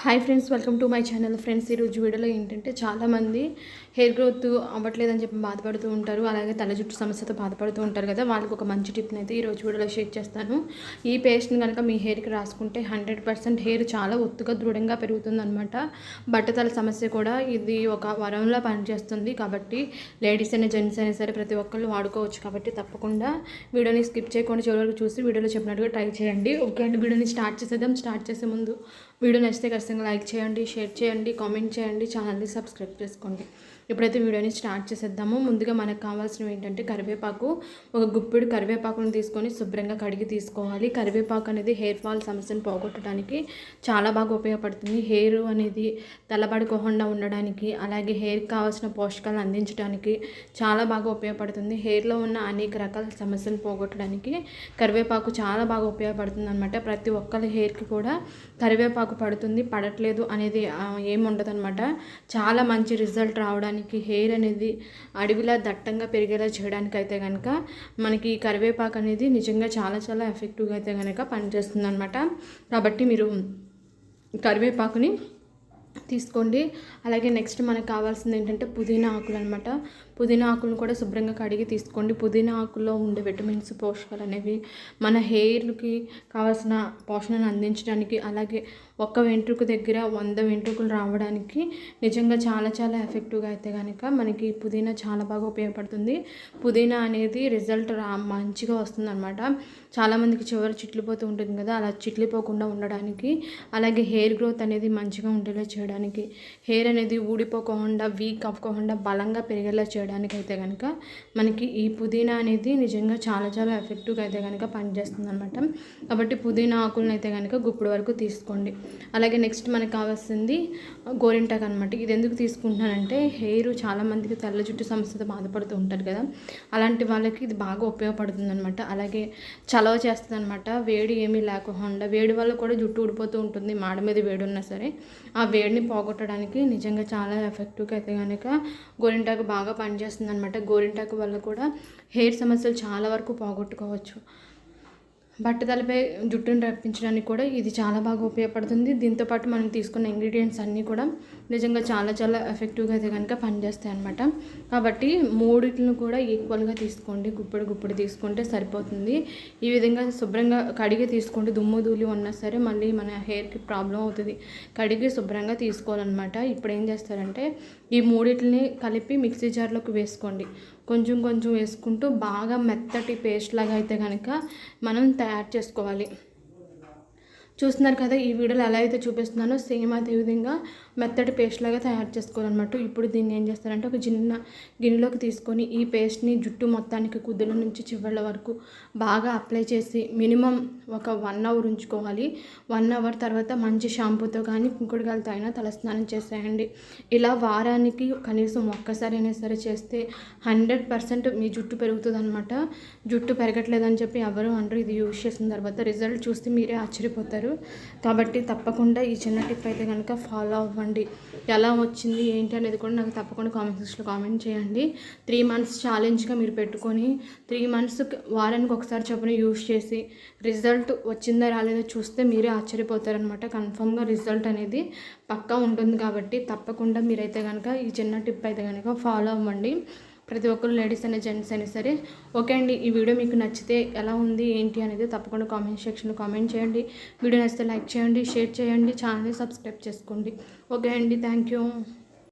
Hi friends welcome to my channel. Friends ఈరోజు వీడియోలో ఏంటంటే చాలామంది హెయిర్ గ్రోత్ అవ్వట్లేదని చెప్పి బాధపడుతూ ఉంటారు. అలాగే తల జుట్టు సమస్యతో బాధపడుతూ ఉంటారు కదా. వాళ్ళకి ఒక మంచి టిప్ని అయితే ఈరోజు వీడియోలో షేర్ చేస్తాను. ఈ పేస్ట్ని కనుక మీ హెయిర్కి రాసుకుంటే హండ్రెడ్ పర్సెంట్ హెయిర్ చాలా ఒత్తుగా దృఢంగా పెరుగుతుందనమాట బట్టతల సమస్య కూడా ఇది ఒక వరంలో పనిచేస్తుంది కాబట్టి లేడీస్ అయినా జెంట్స్ అయినా సరే ప్రతి ఒక్కళ్ళు వాడుకోవచ్చు కాబట్టి తప్పకుండా వీడియోని స్కిప్ చేయకుండా చివరికి చూసి వీడియోలో చెప్పినట్టుగా ట్రై చేయండి. ఓకే అండి వీడియోని స్టార్ట్ చేసేద్దాం. స్టార్ట్ చేసే ముందు వీడియో నచ్చితే ఖచ్చితంగా లైక్ చేయండి షేర్ చేయండి కామెంట్ చేయండి ఛానల్ని సబ్స్క్రైబ్ చేసుకోండి. ఇప్పుడైతే వీడియోని స్టార్ట్ చేసేద్దాము ముందుగా మనకు కావాల్సినవి ఏంటంటే కరివేపాకు. ఒక గుప్పిడు కరివేపాకును తీసుకొని శుభ్రంగా కడిగి తీసుకోవాలి. కరివేపాకు అనేది హెయిర్ ఫాల్ సమస్యను పోగొట్టడానికి చాలా బాగా ఉపయోగపడుతుంది. హెయిర్ అనేది తెల్లబడుకోకుండా ఉండడానికి అలాగే హెయిర్కి కావాల్సిన పోషకాలు అందించడానికి చాలా బాగా ఉపయోగపడుతుంది. హెయిర్లో ఉన్న అనేక రకాల సమస్యలు పోగొట్టడానికి కరివేపాకు చాలా బాగా ఉపయోగపడుతుంది అనమాట ప్రతి ఒక్కరి హెయిర్కి కూడా కరివేపాకు పడుతుంది. పడట్లేదు అనేది ఏమి ఉండదు అనమాట చాలా మంచి రిజల్ట్ రావడానికి మనకి హెయిర్ అనేది అడవిలా దట్టంగా పెరిగేలా చేయడానికి అయితే కనుక మనకి కరివేపాకు అనేది నిజంగా చాలా చాలా ఎఫెక్టివ్గా అయితే కనుక పనిచేస్తుంది అనమాట కాబట్టి మీరు కరివేపాకుని తీసుకోండి. అలాగే నెక్స్ట్ మనకు కావాల్సింది ఏంటంటే పుదీనా ఆకులు అనమాట పుదీనా ఆకులను కూడా శుభ్రంగా కడిగి తీసుకోండి. పుదీనా ఆకుల్లో ఉండే విటమిన్స్ పోషకాలు అనేవి మన హెయిర్కి కావాల్సిన పోషణను అందించడానికి అలాగే ఒక్క వెంట్రుక దగ్గర వంద వెంట్రుకలు రావడానికి నిజంగా చాలా చాలా ఎఫెక్టివ్గా అయితే కనుక మనకి పుదీనా చాలా బాగా ఉపయోగపడుతుంది. పుదీనా అనేది రిజల్ట్ రా మంచిగా వస్తుంది అనమాట చాలామందికి చివరి చిట్లిపోతూ ఉంటుంది కదా అలా చిట్లిపోకుండా ఉండడానికి. అలాగే హెయిర్ గ్రోత్ అనేది మంచిగా ఉండేలా చేయడానికి హెయిర్ అనేది ఊడిపోకుండా వీక్ అవ్వకుండా బలంగా పెరిగేలా చేయడానికి అయితే కనుక మనకి ఈ పుదీనా అనేది నిజంగా చాలా చాలా ఎఫెక్టివ్గా అయితే కనుక పనిచేస్తుంది అనమాట కాబట్టి పుదీనా ఆకులను అయితే కనుక గుప్పుడు వరకు తీసుకోండి. అలాగే నెక్స్ట్ మనకు కావాల్సింది గోరింటాక్ అనమాట ఇది ఎందుకు తీసుకుంటున్నానంటే హెయిర్ చాలామందికి తెల్ల జుట్టు సమస్యతో బాధపడుతూ ఉంటారు కదా. అలాంటి వాళ్ళకి ఇది బాగా ఉపయోగపడుతుంది అనమాట అలాగే చలవ చేస్తుంది అనమాట వేడి ఏమీ లేకుండా వేడి వల్ల కూడా జుట్టు ఊడిపోతూ ఉంటుంది. మాడ మీద వేడి ఉన్నా సరే ఆ వేడిని పోగొట్టడానికి నిజంగా చాలా ఎఫెక్టివ్గా అయితే కనుక గోరింటాకు బాగా పని పనిచేస్తుంది అనమాట గోరింటాకు వల్ల కూడా హెయిర్ సమస్యలు చాలా వరకు పోగొట్టుకోవచ్చు. బట్టతలపై జుట్టును రప్పించడానికి కూడా ఇది చాలా బాగా ఉపయోగపడుతుంది. దీంతోపాటు మనం తీసుకున్న ఇంగ్రీడియంట్స్ అన్నీ కూడా నిజంగా చాలా చాలా ఎఫెక్టివ్గా అయితే కనుక పనిచేస్తాయి అనమాట కాబట్టి మూడిట్లను కూడా ఈక్వల్గా తీసుకోండి. గుప్పుడు గుప్పుడు తీసుకుంటే సరిపోతుంది. ఈ విధంగా శుభ్రంగా కడిగి తీసుకోండి దుమ్ము ధూళి ఉన్నా సరే మళ్ళీ మన హెయిర్కి ప్రాబ్లం అవుతుంది. కడిగి శుభ్రంగా తీసుకోవాలన్నమాట. ఇప్పుడు ఏం చేస్తారంటే ఈ మూడిటిని కలిపి మిక్సీ జార్లోకి వేసుకోండి. కొంచెం కొంచెం వేసుకుంటూ బాగా మెత్తటి పేస్ట్ లాగా అయితే కనుక మనం యాడ్ చేసుకోవాలి. చూస్తున్నారు కదా ఈ వీడియోలో ఎలా అయితే చూపిస్తున్నానో సేమ్ అదే విధంగా మెత్తటి పేస్ట్ లాగా తయారు చేసుకోవాలన్నమాట. ఇప్పుడు దీన్ని ఏం చేస్తారంటే ఒక చిన్న గిన్నెలోకి తీసుకొని ఈ పేస్ట్ని జుట్టు మొత్తానికి కుదుల నుంచి చివర్ల వరకు బాగా అప్లై చేసి మినిమం ఒక వన్ అవర్ ఉంచుకోవాలి. వన్ అవర్ తర్వాత మంచి షాంపూతో కానీ కుంకుడుగాలతో అయినా తలస్నానం చేసేయండి. ఇలా వారానికి కనీసం ఒక్కసారైనా సరే చేస్తే హండ్రెడ్ పర్సెంట్ మీ జుట్టు పెరుగుతుంది అనమాట జుట్టు పెరగట్లేదని చెప్పి ఎవరు అంటారు ఇది యూజ్ చేసిన తర్వాత రిజల్ట్ చూస్తే మీరే ఆశ్చర్యపోతారు. కాబట్టి తప్పకుండా ఈ చిన్న టిప్ అయితే కనుక ఫాలో అవ్వండి. చెప్పండి. ఎలా వచ్చింది ఏంటి అనేది కూడా నాకు తప్పకుండా కామెంట్ సెక్షన్లో కామెంట్ చేయండి. త్రీ మంత్స్ ఛాలెంజ్గా మీరు పెట్టుకొని త్రీ మంత్స్ వారానికి ఒకసారి చొప్పున యూస్ చేసి రిజల్ట్ వచ్చిందా రాలేదో చూస్తే మీరే ఆశ్చర్యపోతారనమాట కన్ఫామ్గా రిజల్ట్ అనేది పక్కా ఉంటుంది కాబట్టి తప్పకుండా మీరైతే కనుక ఈ చిన్న టిప్ అయితే కనుక ఫాలో అవ్వండి. ప్రతి ఒక్కరు లేడీస్ అయినా జెంట్స్ అయినా సరే ఓకే అండి ఈ వీడియో మీకు నచ్చితే ఎలా ఉంది ఏంటి అనేది తప్పకుండా కామెంట్ సెక్షన్లో కామెంట్ చేయండి. వీడియో నచ్చితే లైక్ చేయండి షేర్ చేయండి ఛానల్ని సబ్స్క్రైబ్ చేసుకోండి. ఓకే అండి థ్యాంక్ యూ.